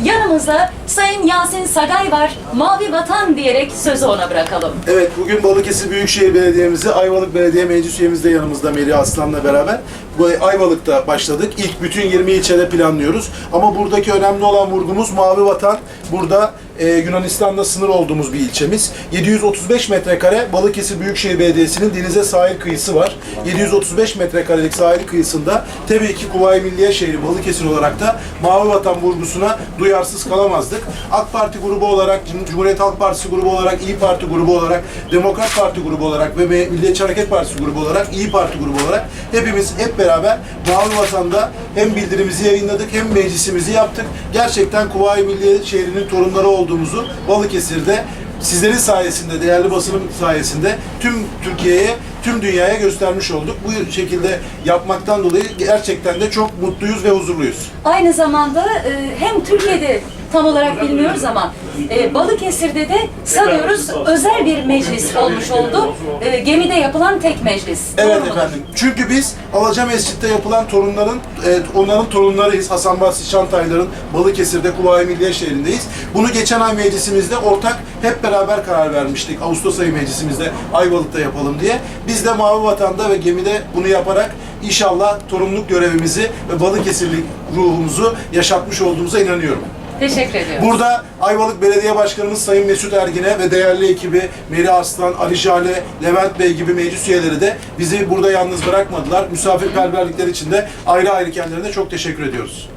Yanımızda Sayın Yasin Sagay var. Mavi Vatan diyerek sözü ona bırakalım. Evet, bugün Balıkesir Büyükşehir Belediye'mizi Ayvalık Belediye Meclis üyemiz de yanımızda Melih Aslan'la beraber. Bu Ayvalık'ta başladık. İlk bütün 20 ilçede planlıyoruz. Ama buradaki önemli olan vurgumuz Mavi Vatan. Burada e, Yunanistan'da sınır olduğumuz bir ilçemiz. 735 metrekare Balıkesir Büyükşehir Belediyesi'nin denize sahil kıyısı var. 735 metrekarelik sahil kıyısında tabii ki Kuvayi Milliye Şehri Balıkesir olarak da Mavi Vatan vurgusuna duyarsız kalamazdık. AK Parti grubu olarak, Cumhuriyet Halk Partisi grubu olarak, İyi Parti grubu olarak, Demokrat Parti grubu olarak ve Milliyetçi Hareket Partisi grubu olarak, İyi Parti grubu olarak hepimiz hep beraber Mavi Vatan'da hem bildirimizi yayınladık hem meclisimizi yaptık. Gerçekten Kuvayi Milliye Şehri'nin torunları olduğumuzu Balıkesir'de sizlerin sayesinde, değerli basının sayesinde tüm Türkiye'ye, tüm dünyaya göstermiş olduk. Bu şekilde yapmaktan dolayı gerçekten de çok mutluyuz ve huzurluyuz. Aynı zamanda e, hem Türkiye'de tam olarak bilmiyoruz ama e, Balıkesir'de de sanıyoruz özel bir meclis olmuş oldu. E, gemide yapılan tek meclis. Evet Doğru mudur? efendim. Çünkü biz Alaca Mescid'de yapılan torunların, e, onların torunlarıyız. Hasan Basri Çantaylar'ın Balıkesir'de Kuvayi Milliye Şehri'ndeyiz. Bunu geçen ay meclisimizde ortak hep beraber karar vermiştik. Ağustos ayı meclisimizde Ayvalık'ta yapalım diye. Biz de Mavi Vatan'da ve gemide bunu yaparak inşallah torunluk görevimizi ve Balıkesirlik ruhumuzu yaşatmış olduğumuza inanıyorum. Teşekkür ediyorum. Burada Ayvalık Belediye Başkanımız Sayın Mesut Ergin'e ve değerli ekibi Meri Aslan, Ali Jale, Levent Bey gibi meclis üyeleri de bizi burada yalnız bırakmadılar. Misafirperverlikleri için de ayrı ayrı kendilerine çok teşekkür ediyoruz.